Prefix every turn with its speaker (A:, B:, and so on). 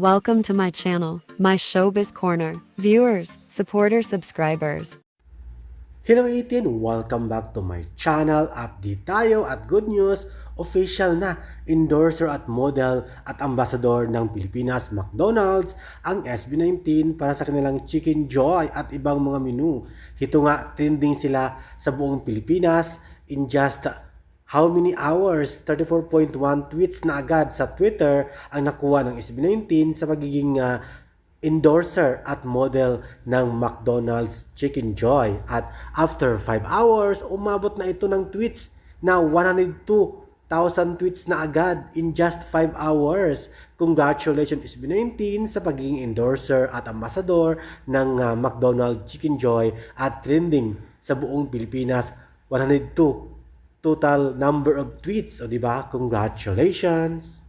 A: Welcome to my channel, my showbiz corner. Viewers, supporters, subscribers.
B: Hello 18! Welcome back to my channel. Update tayo at good news, official na endorser at model at ambassador ng Pilipinas McDonald's ang SB19 para sa kanilang Chicken Joy at ibang mga menu. Ito nga trending sila sa buong Pilipinas in just how many hours? 34.1 tweets na agad sa Twitter ang nakuha ng SB19 sa pagiging ah, endorser at model ng McDonald's Chicken Joy. At after 5 hours, umabot na ito ng tweets na 102,000 tweets na agad in just 5 hours. Congratulations SB19 sa pagiging endorser at ambassador ng uh, McDonald's Chicken Joy at trending sa buong Pilipinas. 102 total number of tweets. O di ba? Congratulations!